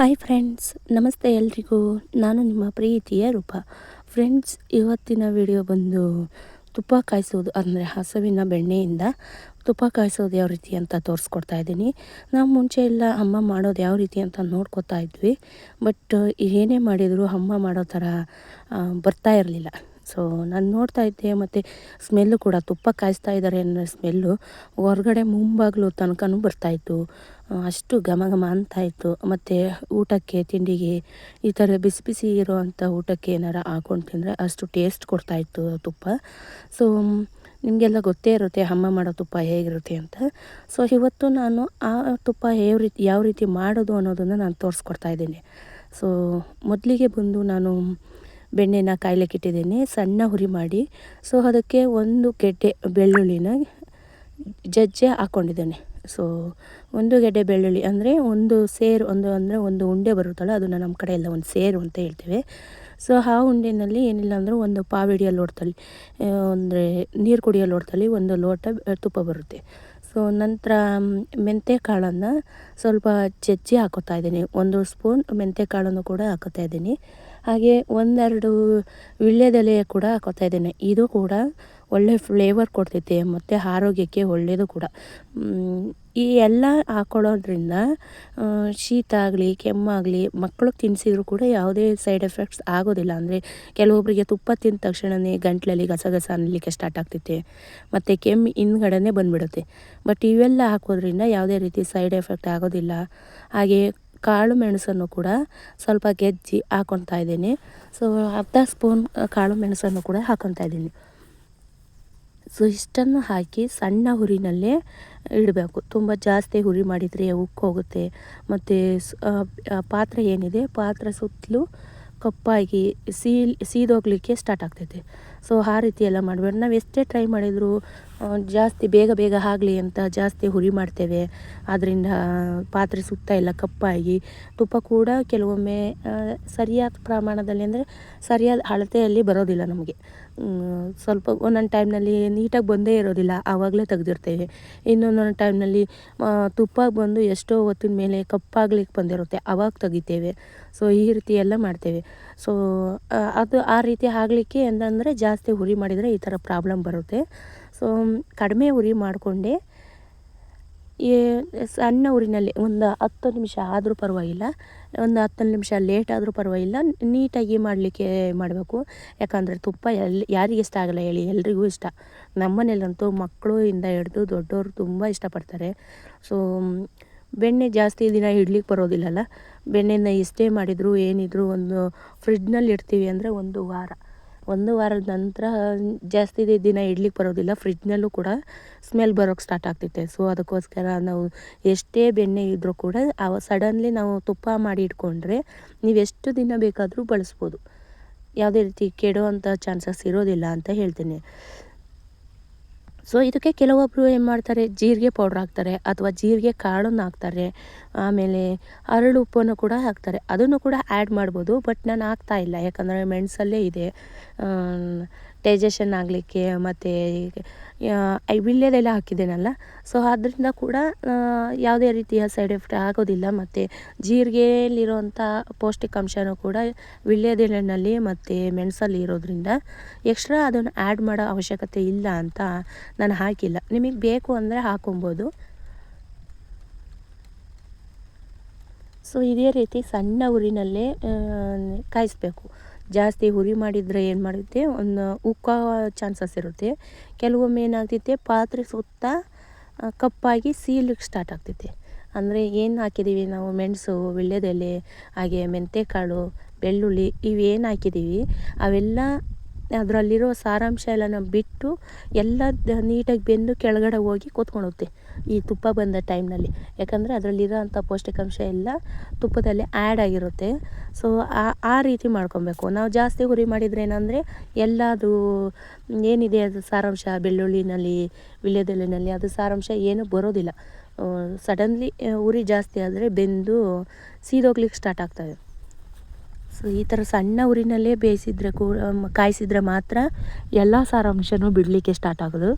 Hi friends ನಮಸ್ತೆ ಎಲ್ರಿಗೂ. ನಾನು ನಿಮ್ಮ ಪ್ರೀತಿಯ ರೂಪ. ಫ್ರೆಂಡ್ಸ್ ಇವತ್ತಿನ ವಿಡಿಯೋ ಬಂದು ತುಪ್ಪ ಕಾಯಿಸೋದು, ಅಂದರೆ ಹಸುವಿನ ಬೆಣ್ಣೆಯಿಂದ ತುಪ್ಪ ಕಾಯಿಸೋದು ಯಾವ ರೀತಿ ಅಂತ ತೋರಿಸ್ಕೊಡ್ತಾ ಇದ್ದೀನಿ. ನಾವು ಮುಂಚೆ ಎಲ್ಲ ಅಮ್ಮ ಮಾಡೋದು ಯಾವ ರೀತಿ ಅಂತ ನೋಡ್ಕೊತಾ ಇದ್ವಿ. ಬಟ್ ಏನೇ ಮಾಡಿದರೂ ಅಮ್ಮ ಮಾಡೋ ಥರ ಬರ್ತಾ ಇರಲಿಲ್ಲ. ಸೊ ನಾನು ನೋಡ್ತಾ ಇದ್ದೆ ಮತ್ತು ಸ್ಮೆಲ್ಲು ಕೂಡ ತುಪ್ಪ ಕಾಯಿಸ್ತಾ ಇದ್ದಾರೆ ಅನ್ನೋ ಸ್ಮೆಲ್ಲು ಹೊರಗಡೆ ಮುಂಬಾಗಿಲು ತನಕನೂ ಬರ್ತಾಯಿತ್ತು ಅಷ್ಟು ಘಮ ಘಮ ಅಂತಾಯಿತ್ತು ಮತ್ತು ಊಟಕ್ಕೆ, ತಿಂಡಿಗೆ ಈ ಥರ ಬಿಸಿ ಬಿಸಿ ಇರೋವಂಥ ಊಟಕ್ಕೆ ಏನಾರ ಹಾಕೊಂಡು ತಿಂದರೆ ಅಷ್ಟು ಟೇಸ್ಟ್ ಕೊಡ್ತಾಯಿತ್ತು ತುಪ್ಪ. ಸೊ ನಿಮಗೆಲ್ಲ ಗೊತ್ತೇ ಇರುತ್ತೆ ಅಮ್ಮ ಮಾಡೋ ತುಪ್ಪ ಹೇಗಿರುತ್ತೆ ಅಂತ. ಸೊ ಇವತ್ತು ನಾನು ಆ ತುಪ್ಪ ಯಾವ ರೀತಿ ಯಾವ ರೀತಿ ಮಾಡೋದು ಅನ್ನೋದನ್ನು ನಾನು ತೋರಿಸ್ಕೊಡ್ತಾ ಇದ್ದೀನಿ. ಸೊ ಮೊದಲಿಗೆ ಬಂದು ನಾನು ಬೆಣ್ಣೆನ ಕಾಯ್ಲಿಕ್ಕೆ ಸಣ್ಣ ಹುರಿ ಮಾಡಿ. ಸೊ ಅದಕ್ಕೆ ಒಂದು ಗೆಡ್ಡೆ ಬೆಳ್ಳುಳ್ಳಿನ ಜಜ್ಜೆ ಹಾಕ್ಕೊಂಡಿದ್ದೇನೆ ಸೊ ಒಂದು ಗೆಡ್ಡೆ ಬೆಳ್ಳುಳ್ಳಿ ಅಂದರೆ ಒಂದು ಸೇರು ಒಂದು ಅಂದರೆ ಒಂದು ಉಂಡೆ ಬರುತ್ತಲ್ಲ, ಅದನ್ನು ನಮ್ಮ ಕಡೆ ಎಲ್ಲ ಒಂದು ಸೇರು ಅಂತ ಹೇಳ್ತೇವೆ. ಸೊ ಆ ಉಂಡೆನಲ್ಲಿ ಏನಿಲ್ಲ ಅಂದರೆ ಒಂದು ಪಾವಿಡಿಯ ಲೋಟದಲ್ಲಿ ಅಂದರೆ ನೀರು ಕುಡಿಯೋ ಲೋಟದಲ್ಲಿ ಒಂದು ಲೋಟ ತುಪ್ಪ ಬರುತ್ತೆ. ಸೊ ನಂತರ ಮೆಂತ್ಯ ಕಾಳನ್ನು ಸ್ವಲ್ಪ ಜಜ್ಜಿ ಹಾಕೋತಾ ಇದ್ದೀನಿ. ಒಂದು ಸ್ಪೂನ್ ಮೆಂತ್ಯ ಕಾಳನ್ನು ಕೂಡ ಹಾಕೋತಾ ಇದ್ದೀನಿ. ಹಾಗೆ ಒಂದೆರಡು ವೀಳ್ಯದೆಲೆ ಕೂಡ ಹಾಕೋತಾ ಇದ್ದೇನೆ. ಇದು ಕೂಡ ಒಳ್ಳೆ ಫ್ಲೇವರ್ ಕೊಡ್ತೈತೆ ಮತ್ತು ಆರೋಗ್ಯಕ್ಕೆ ಒಳ್ಳೆಯದು ಕೂಡ. ಈ ಎಲ್ಲ ಹಾಕೊಳ್ಳೋದ್ರಿಂದ ಶೀತ ಆಗಲಿ, ಕೆಮ್ಮಾಗಲಿ ಮಕ್ಕಳಿಗೆ ತಿನ್ನಿಸಿದ್ರು ಕೂಡ ಯಾವುದೇ ಸೈಡ್ ಎಫೆಕ್ಟ್ಸ್ ಆಗೋದಿಲ್ಲ. ಅಂದರೆ ಕೆಲವೊಬ್ಬರಿಗೆ ತುಪ್ಪ ತಿಂದ ತಕ್ಷಣವೇ ಗಂಟ್ಲಲ್ಲಿ ಗಸಗಸ ಅನ್ನಲಿಕ್ಕೆ ಸ್ಟಾರ್ಟ್ ಆಗ್ತೈತೆ. ಮತ್ತು ಕೆಮ್ಮು ಹಿಂದ್ಗಡೆನೇ ಬಂದುಬಿಡುತ್ತೆ. ಬಟ್ ಇವೆಲ್ಲ ಹಾಕೋದ್ರಿಂದ ಯಾವುದೇ ರೀತಿ ಸೈಡ್ ಎಫೆಕ್ಟ್ ಆಗೋದಿಲ್ಲ. ಹಾಗೆ ಕಾಳು ಮೆಣಸನ್ನು ಕೂಡ ಸ್ವಲ್ಪ ಗೆಜ್ಜಿ ಹಾಕೊತಾ ಇದ್ದೀನಿ. ಸೊ ಅರ್ಧ ಸ್ಪೂನ್ ಕಾಳು ಮೆಣಸನ್ನು ಕೂಡ ಹಾಕೊತಾ ಇದ್ದೀನಿ. ಸೊ ಇಷ್ಟನ್ನು ಹಾಕಿ ಸಣ್ಣ ಹುರಿನಲ್ಲೇ ಇಡಬೇಕು. ತುಂಬ ಜಾಸ್ತಿ ಹುರಿ ಮಾಡಿದರೆ ಉಕ್ಕೋಗುತ್ತೆ ಮತ್ತು ಪಾತ್ರೆ ಏನಿದೆ? ಪಾತ್ರೆ ಸುತ್ತಲೂ ಕಪ್ಪಾಗಿ ಸೀಲ್, ಸೀದೋಗ್ಲಿಕ್ಕೆ ಸ್ಟಾರ್ಟ್ ಆಗ್ತೈತೆ. ಸೊ ಆ ರೀತಿ ಎಲ್ಲ ಮಾಡಬೇಡ. ನಾವು ಎಷ್ಟೇ ಟ್ರೈ ಮಾಡಿದರೂ ಜಾಸ್ತಿ ಬೇಗ ಬೇಗ ಆಗಲಿ ಅಂತ ಜಾಸ್ತಿ ಹುರಿ ಮಾಡ್ತೇವೆ. ಆದ್ದರಿಂದ ಪಾತ್ರೆ ಸುತ್ತ ಎಲ್ಲ ಕಪ್ಪಾಗಿ. ತುಪ್ಪ ಕೂಡ ಕೆಲವೊಮ್ಮೆ ಸರಿಯಾದ ಪ್ರಮಾಣದಲ್ಲಿ ಅಂದರೆ ಸರಿಯಾದ ಅಳತೆಯಲ್ಲಿ ಬರೋದಿಲ್ಲ ನಮಗೆ. ಸ್ವಲ್ಪ ಒಂದೊಂದು ಟೈಮ್ನಲ್ಲಿ ನೀಟಾಗಿ ಬಂದೇ ಇರೋದಿಲ್ಲ, ಆವಾಗಲೇ ತೆಗೆದಿರ್ತೇವೆ. ಇನ್ನೊಂದೊಂದು ಟೈಮ್ನಲ್ಲಿ ತುಪ್ಪ ಬಂದು ಎಷ್ಟೋ ಹೊತ್ತಿನ ಮೇಲೆ ಕಪ್ಪಾಗ್ಲಿಕ್ಕೆ ಬಂದಿರುತ್ತೆ, ಆವಾಗ ತೆಗಿತೇವೆ. ಸೊ ಈ ರೀತಿ ಎಲ್ಲ ಮಾಡ್ತೇವೆ. ಸೊ ಅದು ಆ ರೀತಿ ಆಗಲಿಕ್ಕೆ ಅಂತಂದರೆ ಜಾಸ್ತಿ ಹುರಿ ಮಾಡಿದರೆ ಈ ಥರ ಪ್ರಾಬ್ಲಮ್ ಬರುತ್ತೆ. ಸೊ ಕಡಿಮೆ ಉರಿ ಮಾಡಿಕೊಂಡೆ ಸಣ್ಣ ಊರಿನಲ್ಲಿ ಒಂದು ಹತ್ತು ನಿಮಿಷ ಆದರೂ ಪರವಾಗಿಲ್ಲ. ಒಂದು ಹತ್ತು ನಿಮಿಷ ಲೇಟ್ ಆದರೂ ಪರವಾಗಿಲ್ಲ. ನೀಟಾಗಿ ಮಾಡಲಿಕ್ಕೆ ಮಾಡಬೇಕು. ಯಾಕಂದರೆ ತುಪ್ಪ ಎಲ್ಲಿ, ಯಾರಿಗೆ ಇಷ್ಟ ಆಗಲ್ಲ ಹೇಳಿ, ಎಲ್ರಿಗೂ ಇಷ್ಟ. ನಮ್ಮನೇಲಂತೂ ಮಕ್ಕಳು ಇಂದ ಹಿಡ್ದು ದೊಡ್ಡವರು ತುಂಬ ಇಷ್ಟಪಡ್ತಾರೆ. ಸೊ ಬೆಣ್ಣೆ ಜಾಸ್ತಿ ದಿನ ಇಡ್ಲಿಕ್ಕೆ ಬರೋದಿಲ್ಲಲ್ಲ? ಬೆಣ್ಣೆನ ಎಷ್ಟೇ ಮಾಡಿದರೂ ಏನಿದ್ರು ಒಂದು ಫ್ರಿಡ್ಜ್ನಲ್ಲಿ ಇಡ್ತೀವಿ ಅಂದರೆ ಒಂದು ವಾರ. ಒಂದು ವಾರದ ನಂತರ ಜಾಸ್ತಿ ದಿನ ಇಡ್ಲಿಕ್ಕೆ ಬರೋದಿಲ್ಲ ಫ್ರಿಜ್ನಲ್ಲೂ ಕೂಡ ಸ್ಮೆಲ್ ಬರೋಕ್ಕೆ ಸ್ಟಾರ್ಟ್ ಆಗ್ತೈತೆ ಸೊ ಅದಕ್ಕೋಸ್ಕರ ನಾವು ಎಷ್ಟೇ ಬೆಣ್ಣೆ ಇದ್ದರೂ ಕೂಡ ಅವ ಸಡನ್ಲಿ ನಾವು ತುಪ್ಪ ಮಾಡಿ ಇಟ್ಕೊಂಡ್ರೆ ನೀವು ಎಷ್ಟು ದಿನ ಬೇಕಾದರೂ ಬಳಸ್ಬೋದು. ಯಾವುದೇ ರೀತಿ ಕೆಡುವಂಥ ಚಾನ್ಸಸ್ ಇರೋದಿಲ್ಲ ಅಂತ ಹೇಳ್ತೀನಿ. ಸೊ ಇದಕ್ಕೆ ಕೆಲವೊಬ್ಬರು ಏನು ಮಾಡ್ತಾರೆ? ಜೀರಿಗೆ ಪೌಡ್ರ್ ಹಾಕ್ತಾರೆ ಅಥವಾ ಜೀರಿಗೆ ಕಾಳನ್ನು ಹಾಕ್ತಾರೆ. ಆಮೇಲೆ ಅರಳು ಉಪ್ಪನ್ನು ಕೂಡ ಹಾಕ್ತಾರೆ. ಅದನ್ನು ಕೂಡ ಆ್ಯಡ್ ಮಾಡ್ಬೋದು ಬಟ್ ನಾನು ಹಾಕ್ತಾ ಇಲ್ಲ. ಯಾಕಂದರೆ, ಮೆಣಸಲ್ಲೇ ಇದೆ. ಡೈಜೆಷನ್ ಆಗಲಿಕ್ಕೆ ಮತ್ತು ವಿಳ್ಯದೆಲ್ಲ ಹಾಕಿದ್ದೇನಲ್ಲ. ಸೊ ಅದರಿಂದ ಕೂಡ ಯಾವುದೇ ರೀತಿಯ ಸೈಡ್ ಎಫೆಕ್ಟ್ ಆಗೋದಿಲ್ಲ. ಮತ್ತು ಜೀರಿಗೆಯಲ್ಲಿರುವಂಥ ಪೌಷ್ಟಿಕಾಂಶನೂ ಕೂಡ ವಿಳ್ಯದೆಲೆನಲ್ಲಿ ಮತ್ತು ಮೆಣಸಲ್ಲಿ ಇರೋದ್ರಿಂದ ಎಕ್ಸ್ಟ್ರಾ ಅದನ್ನು ಆ್ಯಡ್ ಮಾಡೋ ಅವಶ್ಯಕತೆ ಇಲ್ಲ ಅಂತ ನಾನು ಹಾಕಿಲ್ಲ. ನಿಮಗೆ ಬೇಕು ಅಂದರೆ ಹಾಕೊಬೋದು. ಸೊ ಇದೇ ರೀತಿ ಸಣ್ಣ ಊರಿನಲ್ಲೇ ಕಾಯಿಸ್ಬೇಕು. ಜಾಸ್ತಿ ಹುರಿ ಮಾಡಿದರೆ ಏನು ಮಾಡುತ್ತೆ ಒಂದು ಉಕ್ಕೋ ಚಾನ್ಸಸ್ ಇರುತ್ತೆ. ಕೆಲವೊಮ್ಮೆ ಏನಾಗ್ತೈತೆ ಪಾತ್ರೆ ಸುತ್ತ ಕಪ್ಪಾಗಿ ಸೀಲಿಕ್ಕೆ ಸ್ಟಾರ್ಟ್ ಆಗ್ತೈತೆ ಅಂದರೆ ಏನು ಹಾಕಿದ್ದೀವಿ ನಾವು, ಮೆಣಸು, ವೀಳ್ಯದೆಲೆ, ಹಾಗೆ ಮೆಂತ್ಯಕಾಳು ಬೆಳ್ಳುಳ್ಳಿ ಇವೇನು ಹಾಕಿದ್ದೀವಿ ಅವೆಲ್ಲ ಅದರಲ್ಲಿರೋ ಸಾರಾಂಶ ಎಲ್ಲನ ಬಿಟ್ಟು ಎಲ್ಲ ನೀಟಾಗಿ ಬೆಂದು ಕೆಳಗಡೆ ಹೋಗಿ ಕೂತ್ಕೊಳ್ಳುತ್ತೆ ಈ ತುಪ್ಪ ಬಂದ ಟೈಮ್ನಲ್ಲಿ. ಯಾಕಂದರೆ ಅದರಲ್ಲಿರೋ ಅಂಥ ಪೌಷ್ಟಿಕಾಂಶ ಎಲ್ಲ ತುಪ್ಪದಲ್ಲಿ ಆ್ಯಡ್ ಆಗಿರುತ್ತೆ. ಸೊ ಆ ಆ ರೀತಿ ಮಾಡ್ಕೊಬೇಕು. ನಾವು ಜಾಸ್ತಿ ಹುರಿ ಮಾಡಿದರೆ ಏನಂದರೆ ಎಲ್ಲದು ಏನಿದೆ ಅದು ಸಾರಾಂಶ, ಬೆಳ್ಳುಳ್ಳಿನಲ್ಲಿ ವಿಳ್ಯದೆಲೆಯಲ್ಲಿ ಅದು ಸಾರಾಂಶ ಏನೂ ಬರೋದಿಲ್ಲ. ಸಡನ್ಲಿ ಉರಿ ಜಾಸ್ತಿ ಆದರೆ ಬೆಂದು ಸೀದೋಗ್ಲಿಕ್ಕೆ ಸ್ಟಾರ್ಟ್ ಆಗ್ತವೆ. ಸೊ ಈ ಥರ ಸಣ್ಣ ಉರಿನಲ್ಲೇ ಬೇಯಿಸಿದ್ರೆ ಕೂ ಕಾಯಿಸಿದ್ರೆ ಮಾತ್ರ ಎಲ್ಲ ಸಾರಾಂಶನೂ ಬಿಡಲಿಕ್ಕೆ ಸ್ಟಾರ್ಟ್ ಆಗೋದು.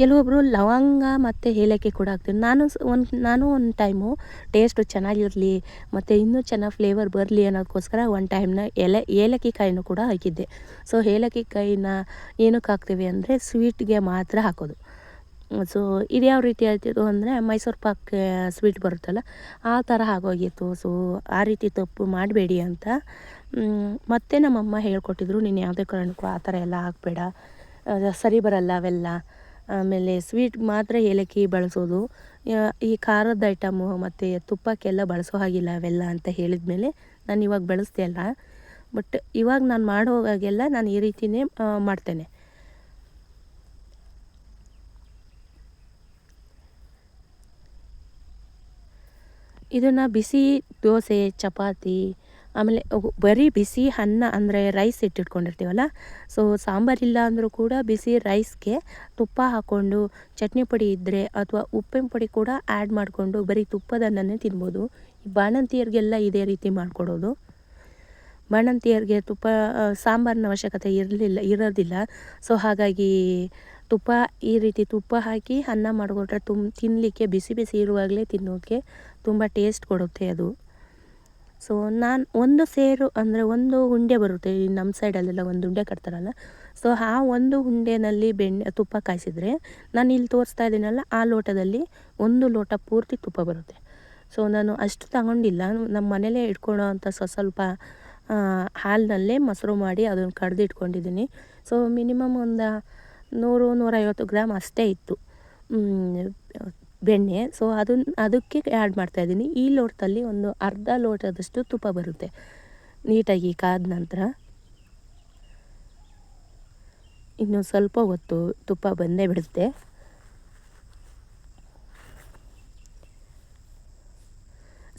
ಕೆಲವೊಬ್ಬರು ಲವಂಗ ಮತ್ತು ಏಲಕ್ಕಿ ಕೂಡ ಹಾಕ್ತೀವಿ ನಾನು ಒಂದು ನಾನು ಒಂದು ಟೈಮು ಟೇಸ್ಟು ಚೆನ್ನಾಗಿರಲಿ ಮತ್ತು ಇನ್ನೂ ಚೆನ್ನಾಗಿ ಫ್ಲೇವರ್ ಬರಲಿ ಅನ್ನೋದಕ್ಕೋಸ್ಕರ ಒಂದು ಟೈಮ್ನ ಎಲೆ, ಏಲಕ್ಕಿ ಕಾಯಿನೂ ಕೂಡ ಹಾಕಿದ್ದೆ. ಸೊ ಏಲಕ್ಕಿ ಕಾಯಿನ ಏನಕ್ಕೆ ಹಾಕ್ತೀವಿ ಅಂದರೆ ಸ್ವೀಟ್ಗೆ ಮಾತ್ರ ಹಾಕೋದು. ಸೊ ಇದು ಯಾವ ರೀತಿ ಆಯ್ತಿತ್ತು ಅಂದರೆ ಮೈಸೂರು ಪಾಕ್ ಸ್ವೀಟ್ ಬರುತ್ತಲ್ಲ ಆ ಥರ ಆಗೋಗಿತ್ತು. ಸೊ ಆ ರೀತಿ ತಪ್ಪು ಮಾಡಬೇಡಿ ಅಂತ ಮತ್ತೆ ನಮ್ಮಮ್ಮ ಹೇಳ್ಕೊಟ್ಟಿದ್ರು, ನೀನು ಯಾವುದೇ ಕಾರಣಕ್ಕೂ ಆ ಥರ ಎಲ್ಲ ಹಾಕ್ಬೇಡ. ಸರಿ ಬರಲ್ಲ ಅವೆಲ್ಲ. ಆಮೇಲೆ ಸ್ವೀಟ್ ಮಾತ್ರ ಏಲಕ್ಕಿ ಬಳಸೋದು. ಈ ಖಾರದ ಐಟಮು ಮತ್ತು ತುಪ್ಪಕ್ಕೆಲ್ಲ ಬಳಸೋ ಹಾಗಿಲ್ಲ ಅವೆಲ್ಲ ಅಂತ ಹೇಳಿದ ಮೇಲೆ ನಾನು ಇವಾಗ ಬಳಸ್ದೆ ಅಲ್ಲ. ಬಟ್ ಇವಾಗ ನಾನು ಮಾಡೋವಾಗೆಲ್ಲ ನಾನು ಈ ರೀತಿಯೇ ಮಾಡ್ತೇನೆ. ಇದನ್ನು ಬಿಸಿ ದೋಸೆ, ಚಪಾತಿ ಆಮೇಲೆ ಬರೀ ಬಿಸಿ ಅನ್ನ ಅಂದರೆ ರೈಸ್ ಇಟ್ಟಿಟ್ಕೊಂಡಿರ್ತೀವಲ್ಲ? ಸೊ ಸಾಂಬಾರಿಲ್ಲ ಅಂದರೂ ಕೂಡ ಬಿಸಿ ರೈಸ್ಗೆ ತುಪ್ಪ ಹಾಕ್ಕೊಂಡು ಚಟ್ನಿ ಪುಡಿ ಇದ್ದರೆ ಅಥವಾ ಉಪ್ಪಿನ ಪುಡಿ ಕೂಡ ಆ್ಯಡ್ ಮಾಡಿಕೊಂಡು ಬರೀ ತುಪ್ಪದನ್ನೇ ತಿನ್ಬೋದು. ಈ ಬಾಣಂತಿಯರಿಗೆಲ್ಲ ಇದೇ ರೀತಿ ಮಾಡಿಕೊಡೋದು. ಬಾಣಂತಿಯರಿಗೆ ತುಪ್ಪ ಸಾಂಬಾರಿನ ಅವಶ್ಯಕತೆ ಇರಲಿಲ್ಲ, ಇರೋದಿಲ್ಲ. ಸೊ ಹಾಗಾಗಿ ತುಪ್ಪ, ಈ ರೀತಿ ತುಪ್ಪ ಹಾಕಿ ಅನ್ನ ಮಾಡಿಕೊಟ್ರೆ ತುಂಬ ತಿನ್ನಲಿಕ್ಕೆ ಬಿಸಿ ಬಿಸಿ ಇರುವಾಗಲೇ ತಿನ್ನೋಕ್ಕೆ ತುಂಬ ಟೇಸ್ಟ್ ಕೊಡುತ್ತೆ ಅದು. ಸೊ ನಾನು ಒಂದು ಸೇರು ಅಂದರೆ ಒಂದು ಉಂಡೆ ಬರುತ್ತೆ. ಈ ನಮ್ಮ ಸೈಡಲ್ಲೆಲ್ಲ ಒಂದು ಉಂಡೆ ಕಟ್ತಾರಲ್ಲ. ಸೊ ಆ ಒಂದು ಉಂಡೆನಲ್ಲಿ ಬೆಣ್ಣೆ, ತುಪ್ಪ ಕಾಯಿಸಿದರೆ ನಾನು ಇಲ್ಲಿ ತೋರಿಸ್ತಾ ಇದ್ದೀನಲ್ಲ, ಆ ಲೋಟದಲ್ಲಿ ಒಂದು ಲೋಟ ಪೂರ್ತಿ ತುಪ್ಪ ಬರುತ್ತೆ. ಸೊ ನಾನು ಅಷ್ಟು ತಗೊಂಡಿಲ್ಲ. ನಮ್ಮ ಮನೇಲೇ ಇಟ್ಕೊಳ್ಳೋ ಅಂಥ ಸ್ವಲ್ಪ ಹಾಲಿನಲ್ಲೇ ಮೊಸರು ಮಾಡಿ ಅದನ್ನು ಕಡ್ದು ಇಟ್ಕೊಂಡಿದ್ದೀನಿ ಸೊ ಮಿನಿಮಮ್ ಒಂದು ನೂರು, ನೂರೈವತ್ತು ಗ್ರಾಮ್ ಅಷ್ಟೇ ಇತ್ತು. ಬೆಣ್ಣೆ. ಸೊ ಅದನ್ನ ಅದಕ್ಕೆ ಆ್ಯಡ್ ಮಾಡ್ತಾಯಿದ್ದೀನಿ ಈ ಲೋಟದಲ್ಲಿ ಒಂದು ಅರ್ಧ ಲೋಟದಷ್ಟು ತುಪ್ಪ ಬರುತ್ತೆ. ನೀಟಾಗಿ ಕಾದ ನಂತರ. ಇನ್ನು ಸ್ವಲ್ಪ ಹೊತ್ತು ತುಪ್ಪ ಬಂದೇ ಬಿಡುತ್ತೆ.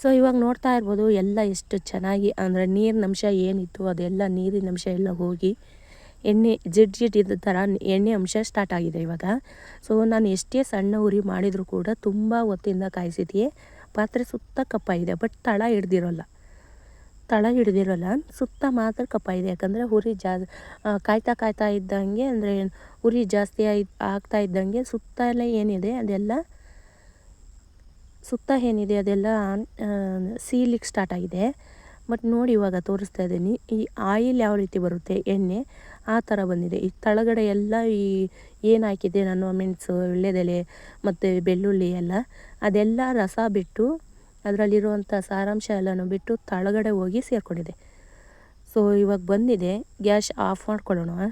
ಸೊ ಇವಾಗ ನೋಡ್ತಾ ಇರ್ಬೋದು, ಎಲ್ಲ ಎಷ್ಟು ಚೆನ್ನಾಗಿ, ಅಂದರೆ ನೀರಿನಂಶ ಏನಿತ್ತು, ಅದೆಲ್ಲ ನೀರಿನಂಶ ಎಲ್ಲ ಹೋಗಿ ಎಣ್ಣೆ ಜಿಡ್ ಜಿಡ್ ಇದ್ದ ಥರ ಎಣ್ಣೆ ಅಂಶ ಸ್ಟಾರ್ಟ್ ಆಗಿದೆ ಇವಾಗ. ಸೊ ನಾನು ಎಷ್ಟೇ ಸಣ್ಣ ಉರಿ ಮಾಡಿದರೂ ಕೂಡ ತುಂಬ ಹೊತ್ತಿಂದ ಕಾಯಿಸಿದೆಯೇ. ಪಾತ್ರೆ ಸುತ್ತ ಕಪ್ಪಾಗಿದೆ ಬಟ್ ತಳ ಹಿಡ್ದಿರೋಲ್ಲ. ತಳ ಹಿಡ್ದಿರೋಲ್ಲ, ಸುತ್ತ ಮಾತ್ರ ಕಪ್ಪಾಗಿದೆ ಯಾಕಂದರೆ ಉರಿ ಜಾ ಕಾಯ್ತಾ ಕಾಯ್ತಾ ಇದ್ದಂಗೆ, ಅಂದರೆ ಉರಿ ಜಾಸ್ತಿ ಆಯ್, ಆಗ್ತಾ ಇದ್ದಂಗೆ ಸುತ್ತ ಏನಿದೆ ಅದೆಲ್ಲ, ಸುತ್ತ ಏನಿದೆ ಅದೆಲ್ಲ ಸೀಲಿಕ್ಕೆ ಸ್ಟಾರ್ಟ್ ಆಗಿದೆ. ಬಟ್ ನೋಡಿ ಇವಾಗ ತೋರಿಸ್ತಾ ಇದ್ದೀನಿ, ಈ ಆಯಿಲ್ ಯಾವ ರೀತಿ ಬರುತ್ತೆ, ಎಣ್ಣೆ. ಆ ಥರ ಬಂದಿದೆ. ಈ ತಳಗಡೆ ಎಲ್ಲ ಈ ಏನು ಹಾಕಿದ್ದೆ ನಾನು, ಮೆಣಸು ವಿಳ್ಯದೆಲೆ ಮತ್ತು ಬೆಳ್ಳುಳ್ಳಿ ಎಲ್ಲ, ಅದೆಲ್ಲ ರಸ ಬಿಟ್ಟು ಅದರಲ್ಲಿರುವಂಥ ಸಾರಾಂಶ ಎಲ್ಲನೂ ಬಿಟ್ಟು ತಳಗಡೆ ಹೋಗಿ ಸೇರಿಕೊಂಡಿದೆ ಸೊ ಇವಾಗ ಬಂದಿದೆ. ಗ್ಯಾಸ್ ಆಫ್ ಮಾಡ್ಕೊಳ್ಳೋಣ.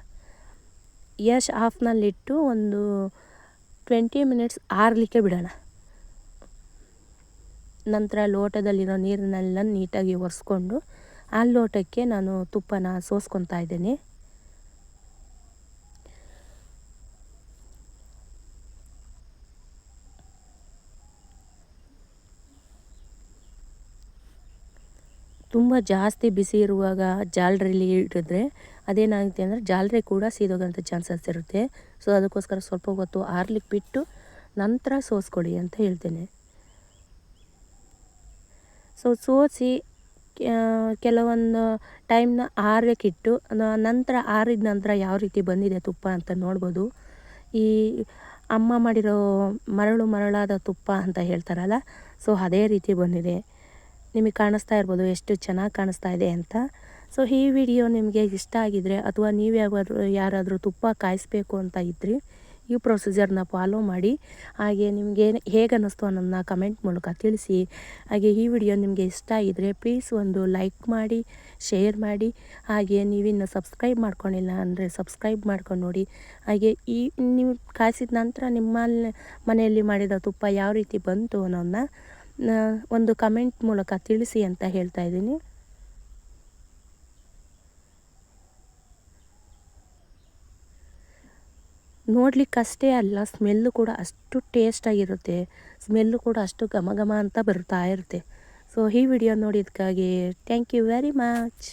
ಗ್ಯಾಸ್ ಆಫ್ನಲ್ಲಿಟ್ಟು ಒಂದು ಟ್ವೆಂಟಿ ಮಿನಿಟ್ಸ್ ಆರಲಿಕ್ಕೆ ಬಿಡೋಣ. ನಂತರ ಲೋಟದಲ್ಲಿರೋ ನೀರನ್ನೆಲ್ಲ ನೀಟಾಗಿ ಒರೆಸ್ಕೊಂಡು, ಆ ಲೋಟಕ್ಕೆ ನಾನು ತುಪ್ಪನ ಸೋಸ್ಕೊತಾ ಇದ್ದೀನಿ. ತುಂಬ ಜಾಸ್ತಿ ಬಿಸಿ ಇರುವಾಗ ಜಾಲರಿಲಿ ಇಟ್ಟಿದ್ರೆ ಅದೇನಾಗುತ್ತೆ ಅಂದರೆ ಜಾಲರಿ ಕೂಡ ಸೀದೋಗಂಥ ಚಾನ್ಸಸ್ ಇರುತ್ತೆ. ಸೊ ಅದಕ್ಕೋಸ್ಕರ ಸ್ವಲ್ಪ ಹೊತ್ತು ಆರ್ಲಿಕ್ಕೆ ಬಿಟ್ಟು ನಂತರ ಸೋಸ್ಕೊಳ್ಳಿ ಅಂತ ಹೇಳ್ತೇನೆ. ಸೊ ಸೋಸಿ ಕೆಲವೊಂದು ಟೈಮ್ನ ಆರಕ್ಕಿಟ್ಟು ನಂತರ ಆರಿದ ನಂತರ ಯಾವ ರೀತಿ ಬಂದಿದೆ ತುಪ್ಪ ಅಂತ ನೋಡ್ಬೋದು. ಈ ಅಮ್ಮ ಮಾಡಿರೋ ಮರಳು ಮರಳಾದ ತುಪ್ಪ ಅಂತ ಹೇಳ್ತಾರಲ್ಲ ಸೊ ಅದೇ ರೀತಿ ಬಂದಿದೆ. ನಿಮಗೆ ಕಾಣಿಸ್ತಾ ಇರ್ಬೋದು ಎಷ್ಟು ಚೆನ್ನಾಗಿ ಕಾಣಿಸ್ತಾ ಇದೆ ಅಂತ. ಸೊ ಈ ವಿಡಿಯೋ ನಿಮಗೆ ಇಷ್ಟ ಆಗಿದ್ರೆ ಅಥವಾ ನೀವು ಯಾವಾದರೂ ಯಾರಾದರೂ ತುಪ್ಪ ಕಾಯಿಸ್ಬೇಕು ಅಂತ ಇದ್ದರೆ ಈ ಪ್ರೊಸೀಜರ್ನ ಫಾಲೋ ಮಾಡಿ. ಹಾಗೆ ನಿಮಗೆ ಹೇಗೆ ಅನ್ನಿಸ್ತು ಅನ್ನೋದನ್ನ ಕಮೆಂಟ್ ಮೂಲಕ ತಿಳಿಸಿ. ಹಾಗೆ ಈ ವಿಡಿಯೋ ನಿಮಗೆ ಇಷ್ಟ ಆಗಿದ್ರೆ ಪ್ಲೀಸ್ ಒಂದು ಲೈಕ್ ಮಾಡಿ ಶೇರ್ ಮಾಡಿ. ಹಾಗೆ ನೀವಿನ್ನು ಸಬ್ಸ್ಕ್ರೈಬ್ ಮಾಡ್ಕೊಂಡಿಲ್ಲ ಅಂದರೆ ಸಬ್ಸ್ಕ್ರೈಬ್ ಮಾಡ್ಕೊಂಡು ನೋಡಿ. ಹಾಗೆ ಈ ನೀವು ಕಾಯಿಸಿದ ನಂತರ ನಿಮ್ಮ ಮನೆಯಲ್ಲಿ ಮಾಡಿದ ತುಪ್ಪ ಯಾವ ರೀತಿ ಬಂತು ಅನ್ನೋದನ್ನ ಒಂದು ಕಮೆಂಟ್ ಮೂಲಕ ತಿಳಿಸಿ ಅಂತ ಹೇಳ್ತಾ ಇದ್ದೀನಿ. ನೋಡ್ಲಿಕ್ಕಷ್ಟೇ ಅಲ್ಲ, ಸ್ಮೆಲ್ಲು ಕೂಡ ಅಷ್ಟು ಟೇಸ್ಟಾಗಿರುತ್ತೆ ಸ್ಮೆಲ್ಲು ಕೂಡ ಅಷ್ಟು ಘಮ ಘಮ ಅಂತ ಬರ್ತಾ ಇರುತ್ತೆ. ಸೊ ಈ ವಿಡಿಯೋ ನೋಡಿದ್ದಕ್ಕಾಗಿ ಥ್ಯಾಂಕ್ ಯು ವೆರಿ ಮಚ್